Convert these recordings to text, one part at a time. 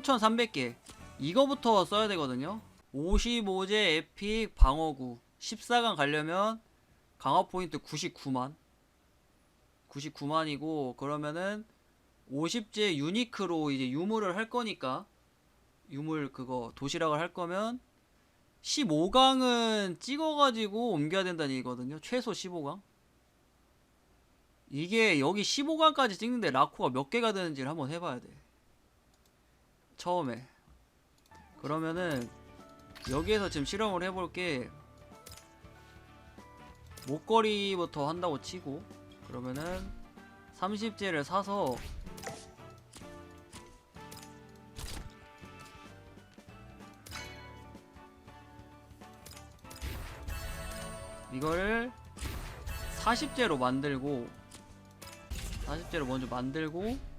3300개. 이거부터 써야 되거든요. 55제 에픽 방어구 14강 가려면 강화 포인트 99만. 99만이고 그러면은 50제 유니크로 이제 유물을 할 거니까 유물 그거 도시락을 할 거면 15강은 찍어가지고 옮겨야 된다는 얘기거든요. 최소 15강. 이게 여기 15강까지 찍는데 라코가 몇 개가 되는지를 한번 해봐야 돼 처음에. 그러면은 여기에서 지금 실험을 해볼게 목걸이부터 한다고 치고 그러면은 30제를 사서 이거를 40제로 만들고 40제로 먼저 만들고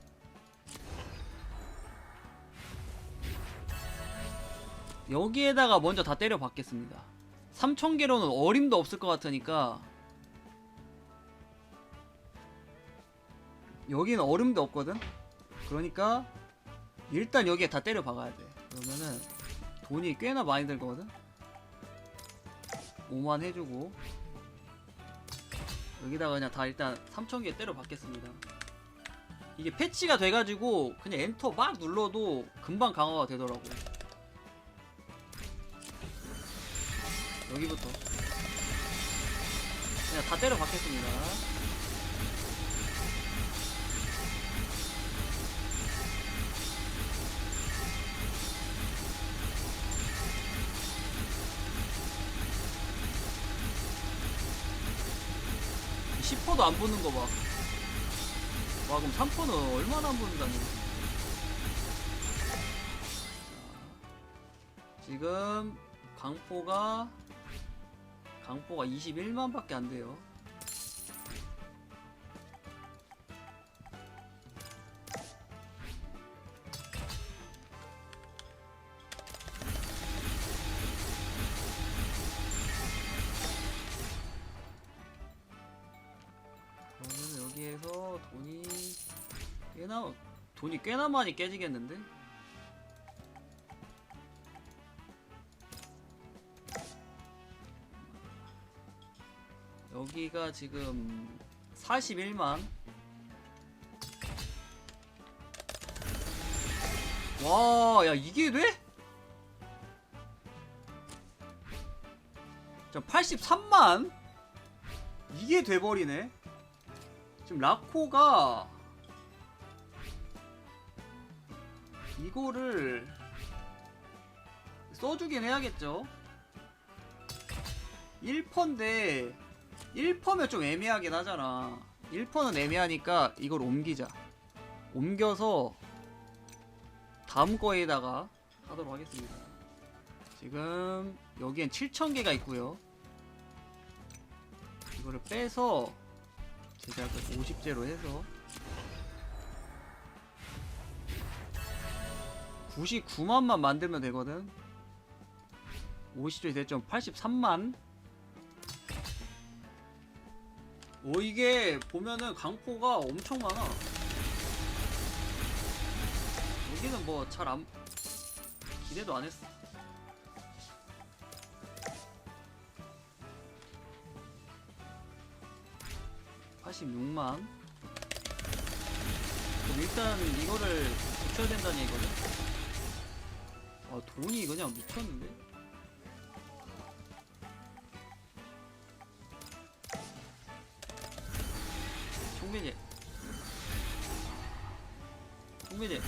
여기에다가 먼저 다 때려 박겠습니다. 3000개로는 어림도 없을 것 같으니까 여기는 얼음도 없거든? 그러니까 일단 여기에 다 때려 박아야 돼. 그러면은 돈이 꽤나 많이 들 거거든? 5만 해주고 여기다가 그냥 다 일단 3000개 때려 박겠습니다. 이게 패치가 돼가지고 그냥 엔터 막 눌러도 금방 강화가 되더라고 여기부터 그냥 다 때려 박겠습니다 시 10%도 안 붙는 거 봐. 와, 그럼 3%는 얼마나 안 붙는다는 거지? 자, 지금 강포가 강포가 21만밖에 안 돼요. 그러면 여기에서 돈이 꽤나 돈이 꽤나 많이 깨지겠는데? 여기가 지금 41만 와, 야 이게 돼? 자, 83만 이게 돼버리네. 지금 라코가 이거를 써주긴 해야겠죠 1퍼인데 1퍼면 좀 애매하긴 하잖아. 1퍼는 애매하니까 이걸 옮기자. 옮겨서 다음 거에다가 하도록 하겠습니다. 지금 여기엔 7000개가 있고요. 이거를 빼서 제작을 50제로 해서 99만만 만들면 되거든. 50조 대점 83만 오 이게 보면은 강포가 엄청 많아. 여기는 뭐 잘 안 기대도 안 했어. (86만) 그럼 일단 이거를 붙여야 된다는 얘기거든. 아 돈이 그냥 미쳤는데 총매제 총매제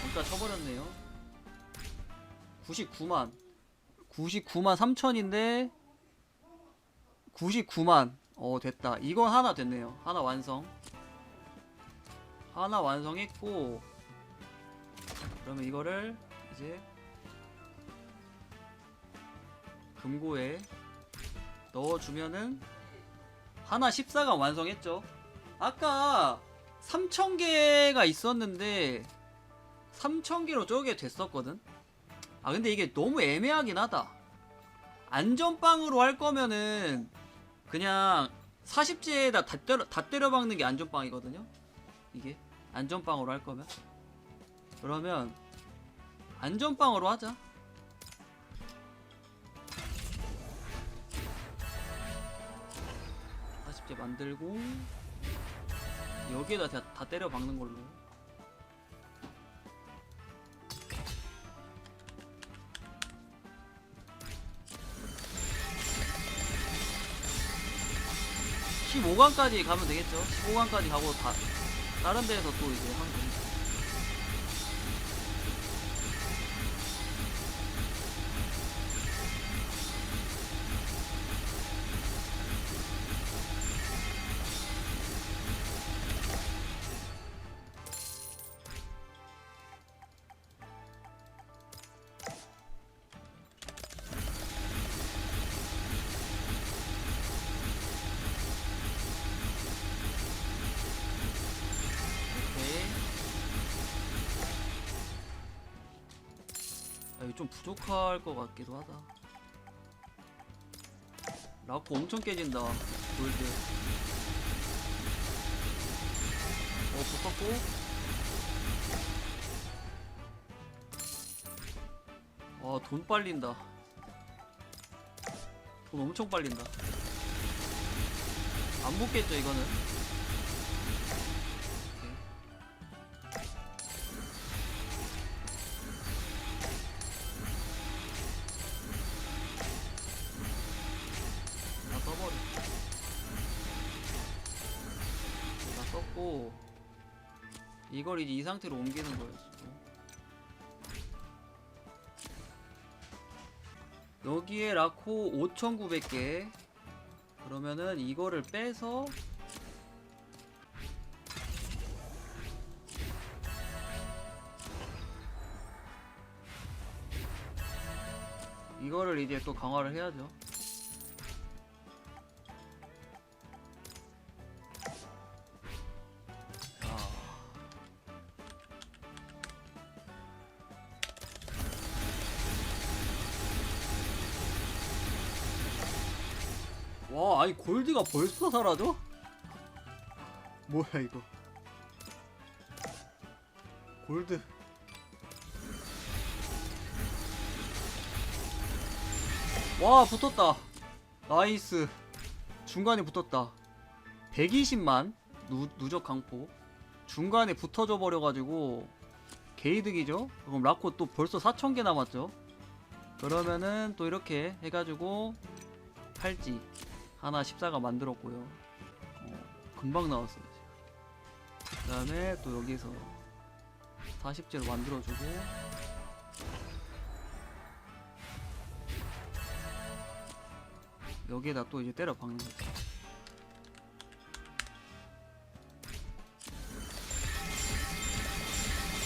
잠깐 쳐버렸네요. 99만. 99만 3천인데 99만. 어 됐다. 이건 하나 됐네요. 하나 완성. 하나 완성했고 그러면 이거를 이제 금고에 넣어주면은 하나 14강 완성했죠 아까 3000개가 있었는데 3000개로 저게 됐었거든 아 근데 이게 너무 애매하긴 하다 안전빵으로 할 거면은 그냥 40제에다 다 때려 다 때려 박는 게 안전빵이거든요. 이게 안전빵으로 할 거면 그러면 안전빵으로 하자. 사십 제 만들고 여기에다 다, 다 때려 박는 걸로. (15강까지) 가면 되겠죠 (15강까지) 가고 다 다른 데에서 또 이제 하 좀 부족할 것 같기도 하다. 라코 엄청 깨진다. 골드. 어, 붙었고. 아, 돈 빨린다. 돈 엄청 빨린다. 안 붙겠죠, 이거는. 이걸 이제 이 상태로 옮기는 거예요. 지금. 여기에 라코 5,900개. 그러면은 이거를 빼서 이거를 이제 또 강화를 해야죠. 와, 아니 골드가 벌써 사라져? 뭐야 이거? 골드. 와, 붙었다. 나이스. 중간에 붙었다. 120만 누, 누적 강포. 중간에 붙어져 버려가지고 개이득이죠. 그럼 라코 또 벌써 4,000개 남았죠. 그러면은 또 이렇게 해가지고 팔찌 하나 14가 만들었고요. 어, 금방 나왔어요. 그 다음에 또 여기서 40제로 만들어주고 여기에다 또 이제 때려 박는 거죠.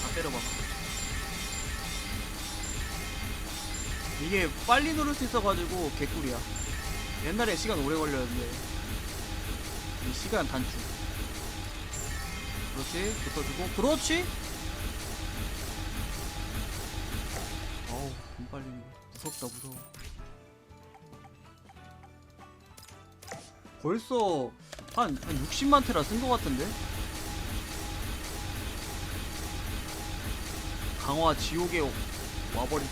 다 때려 박아. 이게 빨리 누를 수 있어가지고 개꿀이야. 옛날에 시간 오래 걸렸는데 이 시간 단축. 그렇지 붙어주고 그렇지. 어우 돈 빨리는 거 무섭다 무서워. 벌써 한, 한 60만 테라 쓴 것 같은데? 강화 지옥에 와버렸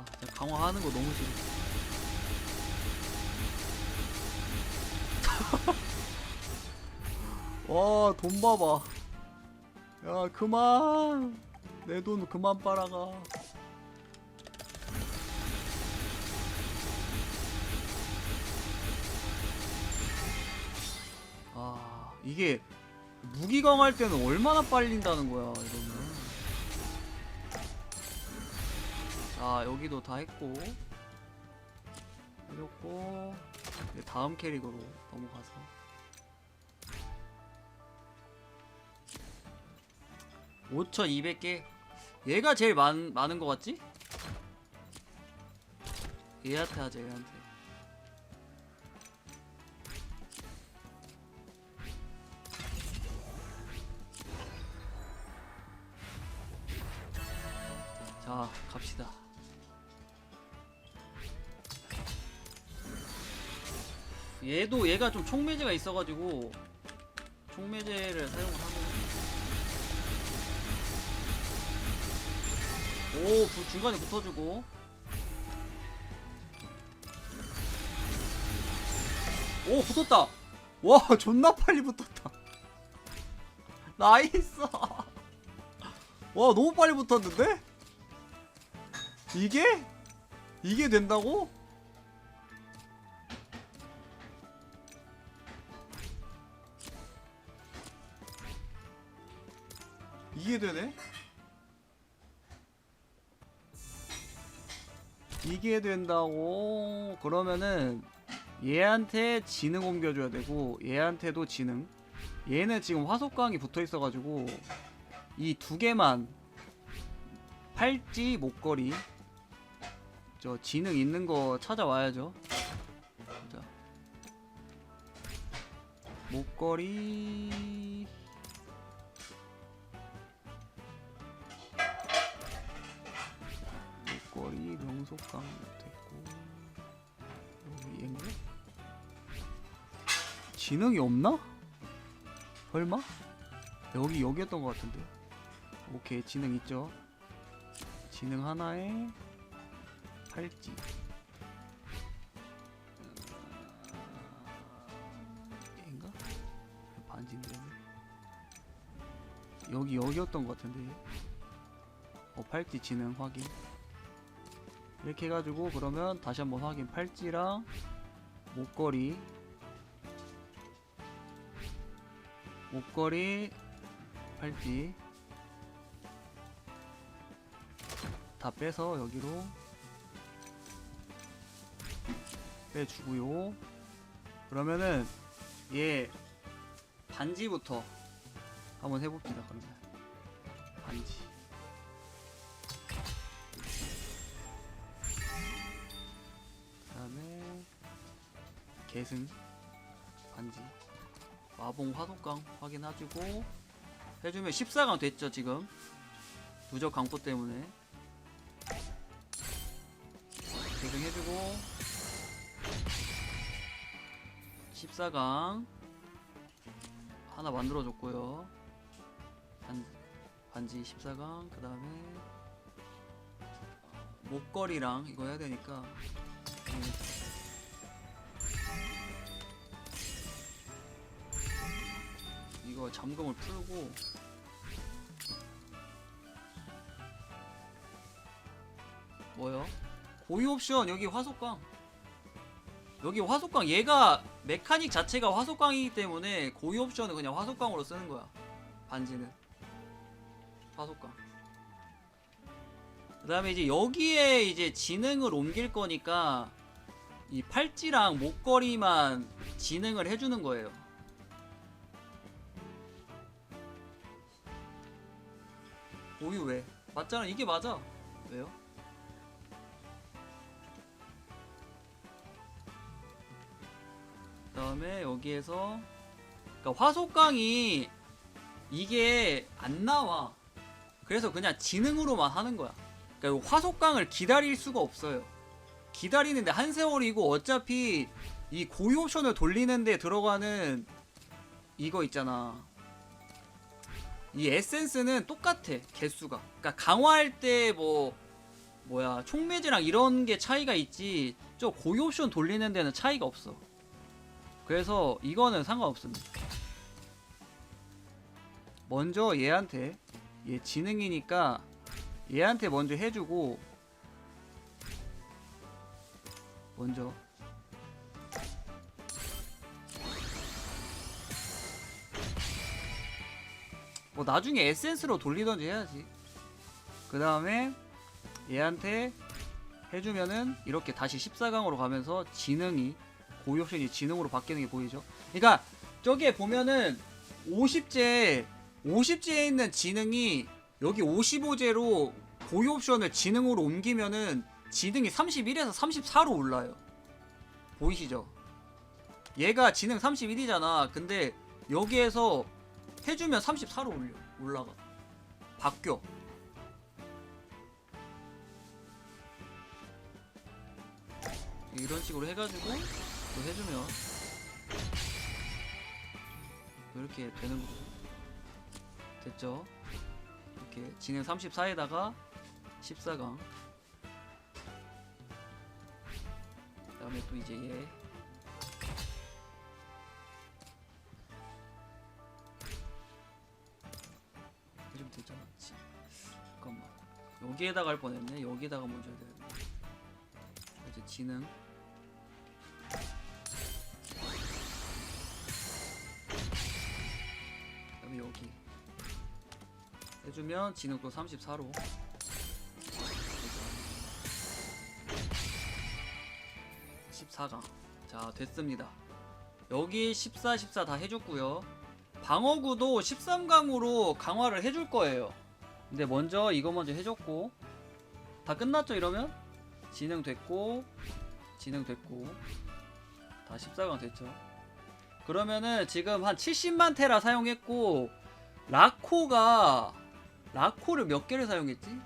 아, 강화하는 거 너무 싫어. 와, 돈 봐봐. 야, 그만. 내 돈 그만 빨아가. 아, 이게 무기 강 할 때는 얼마나 빨린다는 거야, 이러면. 자, 여기도 다 했고. 이제 다음 캐릭으로 넘어가서. (5200개) 얘가 제일 많, 많은 것 같지? 얘한테 하자 얘한테 자자 갑시다 얘도 얘가 좀 총매제가 있어가지고 총매제를 사용을 하면 오 부- 중간에 붙어주고. 오 붙었다! 와 존나 빨리 붙었다. 나이스! 와 너무 빨리 붙었는데? 이게? 이게 된다고 이게 되네? 이게 된다고? 그러면은 얘한테 지능 옮겨줘야 되고 얘한테도 지능. 얘는 지금 화속강이 붙어 있어가지고 이 두 개만 팔찌 목걸이 저 지능 있는 거 찾아와야죠. 자. 목걸이 명속강 됐고 여기 얘인가? 지능이 없나? 설마? 여기 여기였던 것 같은데 오케이 지능 있죠 지능 하나에 팔찌 얘인가? 반지인데 여기 여기였던 것 같은데 어 팔찌 지능 확인 이렇게 해가지고 그러면 다시 한번 확인. 팔찌랑 목걸이. 목걸이 팔찌. 다 빼서 여기로 빼주고요. 그러면은 얘 반지부터 한번 해봅시다 그러면. 반지 계승 반지. 마봉 화독강 확인해주고 해주면 14강 됐죠 지금? 누적 강포 때문에. 계승 해주고 14강 하나 만들어줬고요. 반, 반지 14강 그 다음에 목걸이랑 이거 해야 되니까 이거 잠금을 풀고. 뭐요? 고유 옵션 여기 화속광. 여기 화속광 얘가 메카닉 자체가 화속광이기 때문에 고유 옵션은 그냥 화속광으로 쓰는 거야. 반지는. 화속광. 그 다음에 이제 여기에 이제 지능을 옮길 거니까 이 팔찌랑 목걸이만 지능을 해주는 거예요 고유 왜? 맞잖아 이게 맞아. 왜요? 그 다음에 여기에서 그러니까 화속강이 이게 안 나와. 그래서 그냥 지능으로만 하는 거야. 그러니까 화속강을 기다릴 수가 없어요. 기다리는데 한 세월이고 어차피 이 고유 옵션을 돌리는데 들어가는 이거 있잖아 이 에센스는 똑같아 개수가. 그러니까 강화할 때 뭐 뭐야 총매지랑 이런 게 차이가 있지. 저 고유 옵션 돌리는 데는 차이가 없어. 그래서 이거는 상관없습니다. 먼저 얘한테 얘 지능이니까 얘한테 먼저 해주고 먼저 뭐 나중에 에센스로 돌리던지 해야지. 그 다음에 얘한테 해주면은 이렇게 다시 14강으로 가면서 지능이 고유 옵션이 지능으로 바뀌는 게 보이죠? 그러니까 저기에 보면은 50제 50제에 있는 지능이 여기 55제로 고유 옵션을 지능으로 옮기면은 지능이 31에서 34로 올라요. 보이시죠? 얘가 지능 31이잖아. 근데 여기에서 해주면 34로 올려 올라가. 바뀌어. 이런 식으로 해가지고 또 해주면 이렇게 되는 거죠. 됐죠? 이렇게 진행 34에다가 14강. 그 다음에 또 이제 얘. 여기에다가 할 뻔했네. 여기에다가 먼저 해야 되는데. 이제 지능. 그다음에 여기. 해주면 지능 또 34로. 14강. 자 됐습니다. 여기 14, 14 다 해줬고요. 방어구도 13강으로 강화를 해줄 거예요 근데 먼저 이거 먼저 해줬고 다 끝났죠 이러면 진행됐고 진행됐고 다 14강 됐죠 그러면은 지금 한 70만 테라 사용했고 라코가 라코를 몇 개를 사용했지?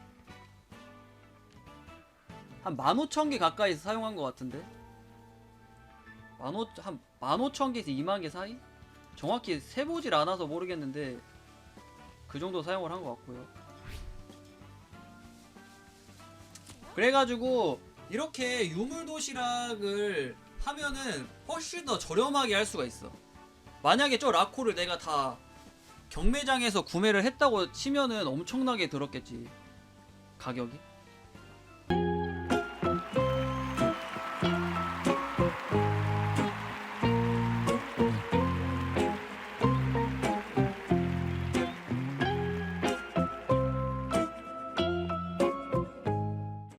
한 15,000개 가까이 사용한 것 같은데 15, 한 15,000개에서 2만 개 사이? 정확히 세보질 않아서 모르겠는데 그 정도 사용을 한 것 같고요 그래가지고 이렇게 유물 도시락을 하면은 훨씬 더 저렴하게 할 수가 있어. 만약에 저 라코를 내가 다 경매장에서 구매를 했다고 치면은 엄청나게 들었겠지. 가격이.